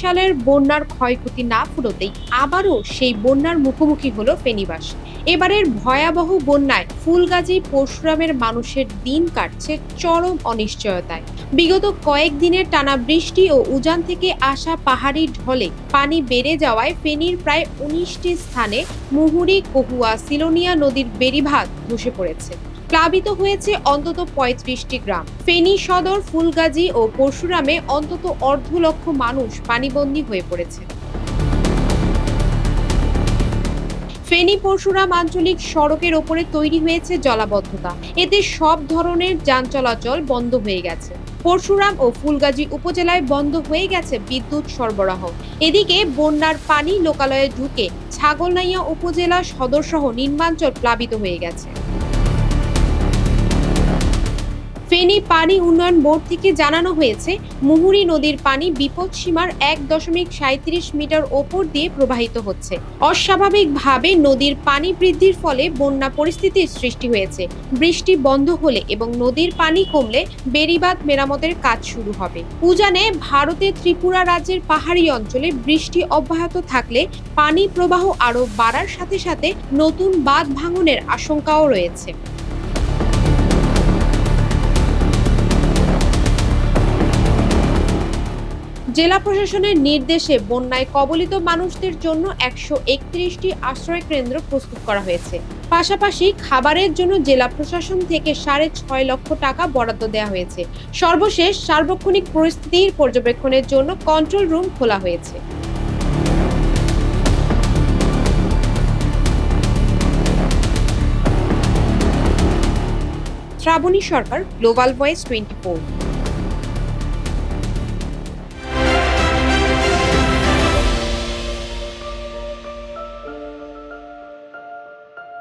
সালের বন্যার ক্ষয়ক্ষতি না ফুরোতেই আবারও সেই বন্যার মুখোমুখি হলো ফেনীবাস। এবারের ভয়াবহ বন্যায় ফুলগাজী পরশুরামের মানুষের দিন কাটছে চরম অনিশ্চয়তায়। বিগত কয়েকদিনের টানা বৃষ্টি ও উজান থেকে আসা পাহাড়ি ঢলে পানি বেড়ে যাওয়ায় ফেনীর প্রায় উনিশটি স্থানে মুহুরি, কহুয়া, সিলোনিয়া নদীর বেড়িভাগ ধসে পড়েছে। প্লাবিত হয়েছে অন্তত পঁয়ত্রিশটি গ্রাম। ফেনী সদর, ফুলগাজী ও পরশুরামে অন্তত অর্ধ লক্ষ মানুষ পানিবন্দী হয়ে পড়েছে। ফেনী পরশুরাম আঞ্চলিক সড়কের ওপরে তৈরি হয়েছে জলাবদ্ধতা। এতে সব ধরনের যান চলাচল বন্ধ হয়ে গেছে। পরশুরাম ও ফুলগাজী উপজেলায় বন্ধ হয়ে গেছে বিদ্যুৎ সরবরাহ। এদিকে বন্যার পানি লোকালয়ে ঢুকে ছাগলনাইয়া উপজেলা সদরসহ নির্মাঞ্চল প্লাবিত হয়ে গেছে। ফেনী পানি উন্নয়ন বোর্ড থেকে জানানো হয়েছে, মুহুরী নদীর পানি বিপদসীমার এক দশমিক সাঁত্রিশ মিটার ওপর দিয়ে প্রবাহিত হচ্ছে। অস্বাভাবিকভাবে নদীর পানি বৃদ্ধির ফলে বন্যা পরিস্থিতির সৃষ্টি হয়েছে। বৃষ্টি বন্ধ হলে এবং নদীর পানি কমলে বেড়িবাঁধ মেরামতের কাজ শুরু হবে। উজানে ভারতের ত্রিপুরা রাজ্যের পাহাড়ি অঞ্চলে বৃষ্টি অব্যাহত থাকলে পানি প্রবাহ আরও বাড়ার সাথে সাথে নতুন বাঁধ ভাঙনের আশঙ্কাও রয়েছে। জেলা প্রশাসনের নির্দেশে বন্যায় কবলিত মানুষদের জন্য একশো একত্রিশটি আশ্রয় কেন্দ্র প্রস্তুত করা হয়েছে। পাশাপাশি খাবারের জন্য জেলা প্রশাসন থেকে সাড়ে ছয় লক্ষ টাকা বরাদ্দ দেওয়া হয়েছে। সর্বশেষ সার্বক্ষণিক পরিস্থিতির পর্যবেক্ষণের জন্য কন্ট্রোল রুম খোলা হয়েছে। Shrabani Sarkar global voice twenty four